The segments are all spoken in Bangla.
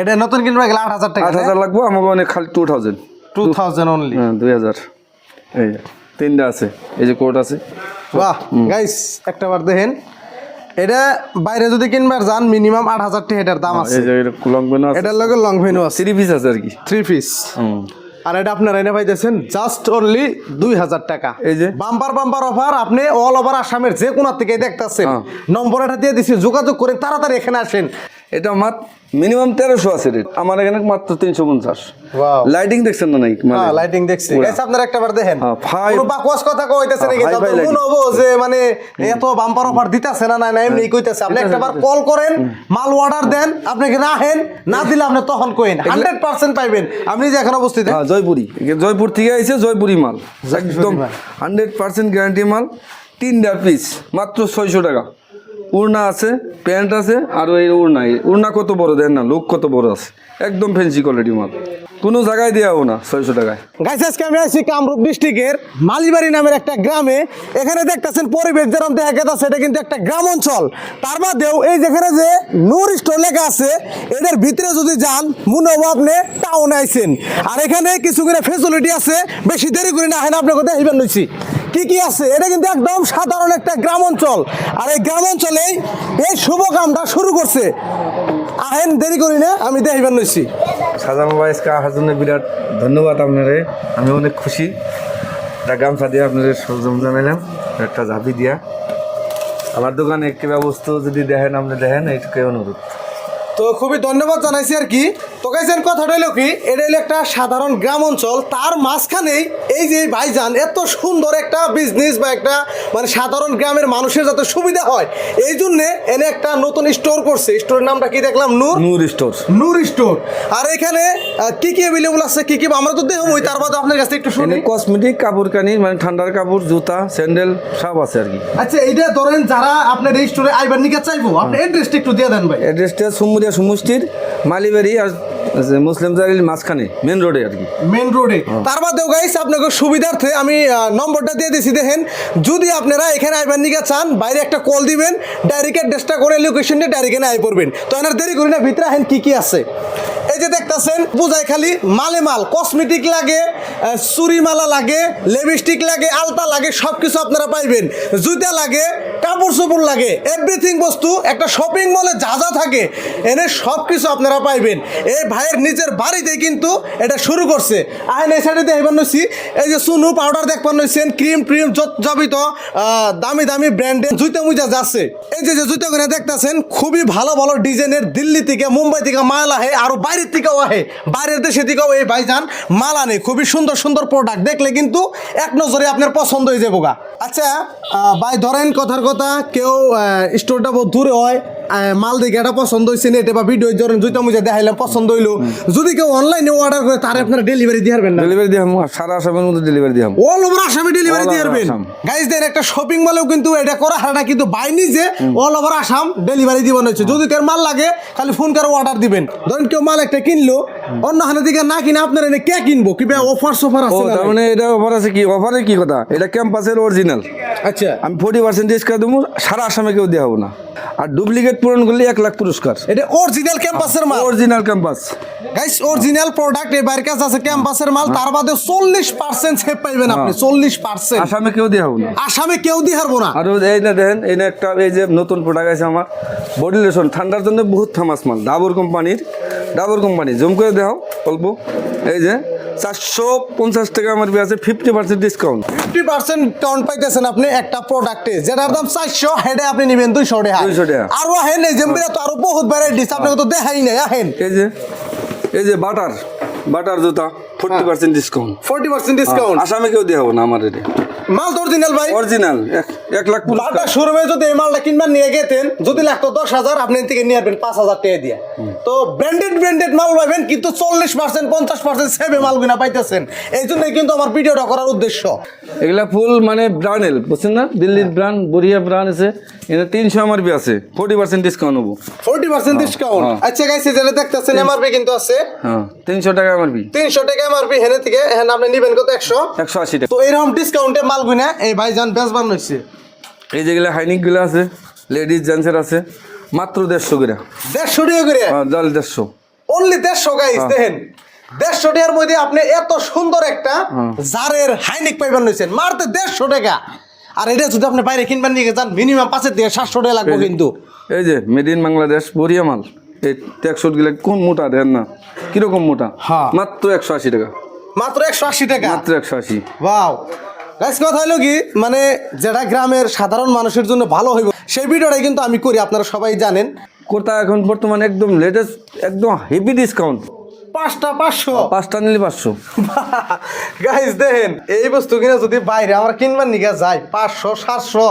এটা নতুন কিনবে গেলে আট হাজার টাকা আট হাজার লাগবো আমাকে অনেক খালি two thousand two thousand only হ্যাঁ দুই হাজার। এই তিনটা আছে এই যে কোট আছে। বাহ গাইস একটা বার দেখেন। এটা বাইরে যদি কিনবার যান মিনিমাম আট হাজার টাকা এটার দাম আছে। এই যে লং বেন আছে। এটার লগে লং ভেনু আছে। থ্রি পিস আছে আর কি। Three piece. আর এটা আপনারা এনে পাইতেছেন জাস্ট অনলি দুই হাজার টাকা। এই যে। বাম্পার বাম্পার অফার আপনি অল ওভার আসামের যে কোনো থেকে দেখতেছেন। হ্যাঁ। নম্বর এটা দিয়ে দিছি যোগাযোগ করে তাড়াতাড়ি এখানে আসেন। এটা মাত মিনিমাম তেরোশো আছে রেট আমার এখানে মাত্র তিনশো পঞ্চাশ। লাইটিং দেখছেন না নাই মানে হ্যাঁ লাইটিং দেখছি। আপনারা একটা বার দেখেন হ্যাঁ, বাকওয়াস কথা কইতেছে নাকি? হ্যাঁ, তাতে হব যে মানে এত বাম্পার অফার দিতেছে না না এমনি কইতেছে। আপনি একটা বার কল করেন মাল অর্ডার দেন আপনি কি রাখেন না দিলে আপনি তখন কইন। হান্ড্রেড পার্সেন্ট পাইবেন। আপনি যে এখন অবস্থিত। হ্যাঁ জয়পুরি। জয়পুর থেকে আইছে জয়পুরি মাল। একদম। হান্ড্রেড পার্সেন্ট গ্যারান্টি মাল। তিনটা পিস মাত্র ছয়শো টাকা। উড়না আছে, প্যান্ট আছে আর এই উড়না। উড়না কত বড় দেন না, লোক কত বড় আছে। একদম ফেন্সি কোয়ালিটি মাল। কোনো জায়গায় দেওয়া না, ছয়শো টাকায়। গাইস আমি আছি কামরূপ ডিস্ট্রিক্টের মালিবাড়ি নামের একটা গ্রামে। এখানে দেখতেছেন পরিবেশ যেরকম দেখা গেছে এটা কিন্তু একটা গ্রাম অঞ্চল। তার বাদেও এই যেখানে যে নূর স্টোর লেখা আছে, এদের ভিতরে যদি যান মনে হব আপনি টাউন আইছেন। আর এখানে কিছু করে ফেসিলিটি আছে, বেশি দেরি করে না হয় আপনাকে দেখিবেন নইছি কি কি আছে এটা কিন্তু একদম সাধারণ একটা গ্রাম অঞ্চল আর এই গ্রাম অঞ্চলেই এই শুভ কামটা শুরু করছে। আহেন দেরি করি না আমি দেখিবেন নইছি সাজানো বাইসকে আসার জন্য বিরাট ধন্যবাদ আপনারে। আমি অনেক খুশি। একটা গামছা দিয়ে আপনাদের সরঞ্জাম জানাইলাম একটা ঝাঁপি দিয়া। আমার দোকানে একটি ব্যবস্থা যদি দেখেন আপনি দেখেন এইটুকু অনুরোধ। তো খুবই ধন্যবাদ জানাইছি আর কি। তো গাইছেন কথাটা হলো কি? এটা হলো একটা সাধারণ গ্রাম অঞ্চল। তার মাঝখানেই এই যে ভাইজান এত সুন্দর একটা বিজনেস বা একটা মানে সাধারণ গ্রামের মানুষের যাতে সুবিধা হয় এই জন্যে এনে একটা নতুন স্টোর করছে। স্টোরের নামটা কি দেখলাম? নূর? নূর স্টোর নূর স্টোর আর এখানে কি কি অ্যাভেলেবল আছে? কি কি? আমরা তো দেখব তার বাদে আপনার কাছে একটু শুনি। কসমেটিক কাপড় কানি মানে ঠান্ডার কাপড় জুতা স্যান্ডেল সব আছে আর কি। আচ্ছা এইটা ধরেন যারা আপনার এই স্টোরে আইবার নিকে চাইব আপনি অ্যাড্রেসটা একটু দিয়ে দেন ভাই। অ্যাড্রেসটা সুমুরিয়া সমষ্টির মালিবাড়ি আর যে মুসলিম জারির মাঝখানে মেন রোডে আর কি। মেন রোডে তার বাদেও গাইস আপনাকে সুবিধার্থে আমি নম্বরটা দিয়ে দিছি দেখেন যদি আপনারা এখানে আইবার নিকে চান বাইরে একটা কল দিবেন ডাইরেক্ট অ্যাড্রেসটা করে লোকেশনটা ডাইরেক্ট আই পড়বেন। তো এনার দেরি করি না ভিতরে আহেন কি কি আছে। এই যে দেখতাছেন বুঝাই খালি মালে মাল কসমেটিক লাগে আহ, চুরি মালা লাগে লিপস্টিক লাগে আলতা লাগে সব কিছু আপনারা পাইবেন। জুতা লাগে কাপড় চোপড় লাগে। এভরিথিং বস্তু, একটা শপিং মলে যা যা থাকে, এনে সব কিছু আপনারা পাইবেন। এই ভাইয়ের নিজের বাড়িতে কিন্তু এটা শুরু করছে। আইন এই সাইডে দেখবেন নইছি। এই যে সুনু পাউডার দেখবেন নইছেন ক্রিম ট্রিম যাবিত দামি দামি ব্র্যান্ডের জুতা মুজা যাচ্ছে। এই যে যে জুতাগুলো দেখতেছেন, খুবই ভালো ভালো ডিজাইনের দিল্লি থেকে, মুম্বাই থেকে মাল আহে, আরও বাইরের থেকেও আহে। বাইরের দেশে থেকেও এই ভাইজান মাল আনে। খুবই সুন্দর সুন্দর প্রোডাক্ট দেখলে কিন্তু এক নজরে আপনার পছন্দ হয়ে যাব গা আচ্ছা ভাই ধরেন কথার কথা কেউ স্টোরটা বহু দূরে হয় মাল দেখে এটা পছন্দ হয়েছে নেটে বা ভিডিও ধরেন জুতা মুজা দেখাইলাম পছন্দ হইল। যদি কেউ অনলাইনে অর্ডার করে তার আপনারা ডেলিভারি দিয়ে পারবেন না। ডেলিভারি দিয়ে সারা আসামের মধ্যে ডেলিভারি দিয়ে অল ওভার আসামে ডেলিভারি দিয়ে পারবেন। গাইজ দেন একটা শপিং মলেও কিন্তু এটা করা হয় না কিন্তু বাই নিজে অল ওভার আসাম ডেলিভারি দিবেন হচ্ছে যদি কেউ মাল লাগে খালি ফোন করে অর্ডার দিবেন। ধরেন কেউ মাল একটা কিনলো অন্য হানে দিকে না কিনে আপনার এনে কে কিনবো? কিংবা অফার সফার আছে তার মানে এটা অফার আছে কি? অফারে কি কথা? এটা ক্যাম্পাসের অরিজিনাল আচ্ছা। আমি ফোর্টি পার্সেন্ট ডিসকাউন্ট দেবো সারা আসামে কেউ দেওয়া হব না। আর ডুপ্লিকেট পূরণ করলে এক লাখ পুরস্কার। এটা অরিজিনাল ক্যাম্পাসের মাল। Original Campus guys original product এই বাইরের কাছে আছে ক্যাম্পাসের মাল তার বাদে চল্লিশ পার্সেন্ট সেভ পাইবেন আপনি হ্যাঁ। চল্লিশ পার্সেন্ট আসামে কেউ দেওয়া হব না। আসামে কেউ দিয়ে হারবো না। আর এই না দেখেন এই না একটা এই যে নতুন প্রোডাক্ট আছে আমার বডি লোশন ঠান্ডার জন্য বহুত ফেমাস মাল ডাবর কোম্পানির ডাবর কোম্পানি জুম করে দেখাও অল্প এই যে চারশো পঞ্চাশ টাকা আমার আছে fifty percent discount fifty percent discount পাইতেছেন আপনি একটা প্রোডাক্টে যেটার দাম চারশো হেডে আপনি নেবেন দুইশো টাকা 200 টাকা। আরও আহেন এই জেম্বিরা তো আরও বহুত ভ্যারাইটিস আপনাকে তো দেখাই নাই আহেন। এই যে এই যে বাটার বাটার জুতা forty percent discount forty percent discount আসামে কেউ দেওয়া হব না আমার এটা। মাল অরিজিনাল ভাই। অরিজিনাল এক লাখ পুরস্কার। শোরুমে যদি এই মালটা কিনবার নিয়ে গেতেন যদি লাগতো দশ হাজার আপনি থেকে নিয়ে আসবেন পাঁচ হাজার টাকা দিয়ে। তো ব্র্যান্ডেড ব্র্যান্ডেড মাল পাবেন কিন্তু চল্লিশ পার্সেন্ট পঞ্চাশ পার্সেন্ট সেভে মাল কিনা পাইতেছেন। এই জন্যই কিন্তু আমার ভিডিওটা করার উদ্দেশ্য। এগুলা ফুল মানে ব্র্যান্ডেল বুঝছেন না? দিল্লির ব্র্যান্ড বড়িয়া ব্র্যান্ড আছে। এটা তিনশো আমার আছে ফোর্টি পার্সেন্ট ডিসকাউন্ট হব ফোর্টি পার্সেন্ট ডিসকাউন্ট। আচ্ছা গাইছে যেটা দেখতেছেন এমআরপি কিন্তু আছে। হ্যাঁ। তিনশো টাকা আমার বি তিনশো টাকা এমআরপি হেনে থেকে। হেন আপনি নিবেন কত? একশো? একশো আশি টাকা। তো এরকম ডিসকাউন্টে মাল গুনে এই ভাইজান বেচবার নইছে এই যেগুলো হাইনিকগুলো আছে লেডিস জেন্টসের আছে মাত্র দেড়শো করে। দেড়শো টাকা করে? হ্যাঁ জল দেড়শো। অনলি দেড়শো গাইস দেখেন। দেড়শো টাকার মধ্যে আপনি এত সুন্দর একটা জারের হাইনিক পাইবেন মারতে দেড়শো টাকা। আর এটা যদি আপনি বাইরে কিনবেন নিয়ে যান মিনিমাম পাঁচের থেকে সাতশো টাকা লাগবে কিন্তু। এই যে মেড ইন বাংলাদেশ বরিয়া মাল। এই ট্যাক্সট গেলে কোন মোটা দেন না? কীরকম মোটা? হ্যাঁ। মাত্র একশো আশি টাকা। মাত্র একশো আশি টাকা? মাত্র একশো আশি। ওয়াও। গাইস কথা হলো কি? মানে যেটা গ্রামের সাধারণ মানুষের জন্য ভালো হইব সেই ভিডিওটাই কিন্তু আমি করি আপনারা সবাই জানেন। কোথা এখন বর্তমানে একদম লেটেস্ট একদম হেভি ডিসকাউন্ট পাঁচটা পাঁচশো? পাঁচটা নিলে পাঁচশো। গাইস দেখেন এই বস্তু কিনে যদি বাইরে আমরা কিনবার নিকে যাই পাঁচশো সাতশো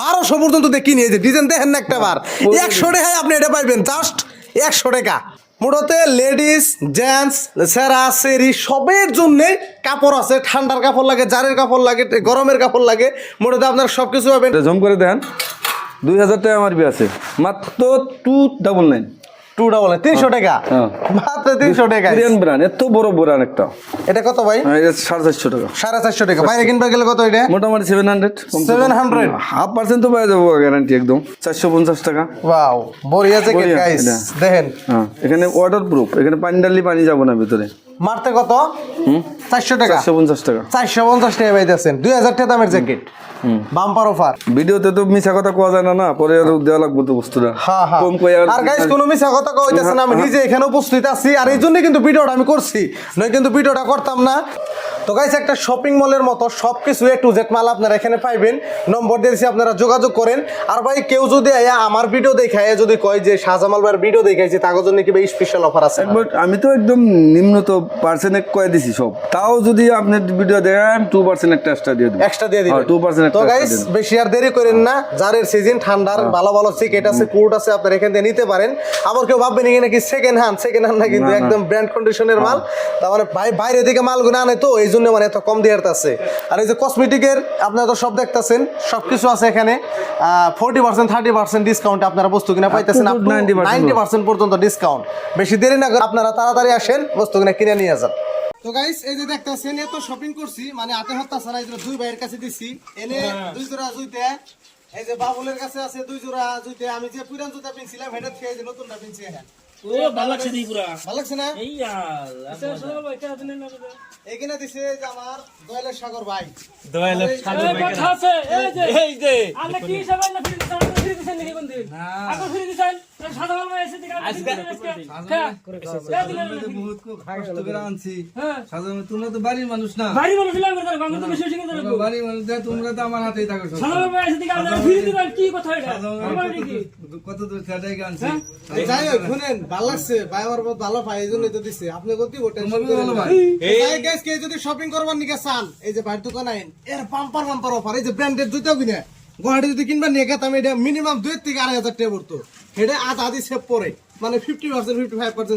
বারোশো পর্যন্ত দিয়ে কিনি। এই যে ডিজাইন দেখেন না একটা বার একশো টাকায় আপনি এটা পাইবেন জাস্ট একশো টাকা। মোটতে লেডিস জেন্টস সেরা সেরি সবের জন্য কাপড় আছে। ঠান্ডার কাপড় লাগে জারের কাপড় লাগে গরমের কাপড় লাগে। মোটতে আপনার সব কিছু পাবেন জম করে দেন। দুই হাজার টাকা আমার আছে। মাত্র two double nine. Two double nine তিনশো টাকা। হ্যাঁ। মাত্র তিনশো টাকা। ব্র্যান্ড এত বড় ব্র্যান্ড একটা। এটা কত ভাই? সাড়ে চারশো টাকা। সাড়ে চারশো টাকা। বাইরে কিনবার গেলে কত এটা? মোটামুটি সেভেন হান্ড্রেড 700? হাফ পার্সেন্ট তো পাওয়া যাব গ্যারান্টি একদম। চারশো পঞ্চাশ টাকা। ওয়াও বড়িয়া। দেখেন। হ্যাঁ এখানে ওয়াটার প্রুফ এখানে পানি ডালি পানি যাব না ভিতরে। মারতে কত? চারশো টাকা। চারশো পঞ্চাশ টাকা। চারশো পঞ্চাশ টাকা পাইতেছেন। দুই হাজার টাকা দামের জ্যাকেট বাম্পার অফার ভিডিওতে তো মিশা কথা কোয়া যায় না না? পরে আর দেওয়া লাগবে তো বস্তুটা। হ্যাঁ হ্যাঁ কম কই আর আর গাইস কোনো মিছা কথা কইতেছে না আমি নিজে এখানে উপস্থিত আছি আর এই জন্য কিন্তু ভিডিওটা আমি করছি। নয় কিন্তু ভিডিওটা করতাম না। তো গাইস একটা শপিং মলের মতো সব কিছু এ টু জেড মাল আপনারা এখানে পাইবেন। নম্বর দিয়েছি আপনারা যোগাযোগ করেন। আর ভাই কেউ যদি আমার ভিডিও দেখায় যদি কয় যে শাহজামাল ভাইয়ের ভিডিও দেখাইছি তার জন্য কি ভাই স্পেশাল অফার আছে? আমি তো একদম নিম্নত পার্সেন্ট কয়ে দিছি সব। তাও যদি আপনি ভিডিও দেখেন টু পার্সেন্ট একটা এক্সট্রা দিয়ে দেবো এক্সট্রা দিয়ে দিবেন। টু পার্সেন্ট তো গাইস বেশি আর দেরি করেন না। যারের সিজন ঠান্ডার ভালো ভালো জ্যাকেট আছে কোট আছে আপনারা এখান থেকে নিতে পারেন। আবার কেউ ভাববেন নাকি সেকেন্ড হ্যান্ড সেকেন্ড হ্যান্ড না কিন্তু একদম ব্র্যান্ড কন্ডিশনের মাল। তার মানে ভাই বাইরে থেকে মালগুলো আনে তো এই জন্য মানে এত কম দিয়ে আছে। আর এই যে কসমেটিকের আপনারা তো সব দেখতাছেন সব কিছু আছে এখানে। Forty percent thirty percent discount আপনারা বস্তু কিনা পাইতেছেন নাইনটি পার্সেন্ট পর্যন্ত ডিসকাউন্ট বেশি দেরি না করে আপনারা তাড়াতাড়ি আসেন বস্তু কিনা কিনে নিয়ে যান। তো গাইস এই যে দেখতেছেন এত শপিং করছি মানে হাতে হাতে ছাড়া এই দুই ভাইয়ের কাছে দিছি। এনে দুই জোড়া জুইতে এই যে বাবুলের কাছে আছে দুই জোড়া জুইতে আমি যে পুরান জুতা পিনছিলাম হেটা এই নতুনটা পিনছি এখন। ও ভালো লাগছে দি পুরা। ভালো লাগছে না? এই ভাই না এখানে দিছে যে আমার দয়ালের সাগর ভাই। এই কথা আছে এই যে। এই যে। আমরা কি সবাই না ফিরে দিছেন? ফিরে দিছেন নাকি কোন দিন এখন ফিরে দিছেন? তোমরা তো বাড়ির মানুষ না। মানুষ বাড়ির মানুষ তোমরা তো আমার হাতেই থাকো কত দূর সেটাই আনছি। যাই হোক শুনেন ভালো লাগছে ভাই আমার ভালো ভাই এই জন্যই তো দিছে। আপনি যদি শপিং করবার নিকে চান এই যে ভাইয়ের দোকান আইন এর পাম্পার পাম্পার অফার এই যে ব্র্যান্ডেড জুতা কিনে গুয়াহাটি যদি কিনবার নিয়ে গেতাম এটা মিনিমাম দুই থেকে আড়াই হাজার টাকা পড়তো। এটা আজ আদি সেভ পরে। মানে fifty percent fifty five percent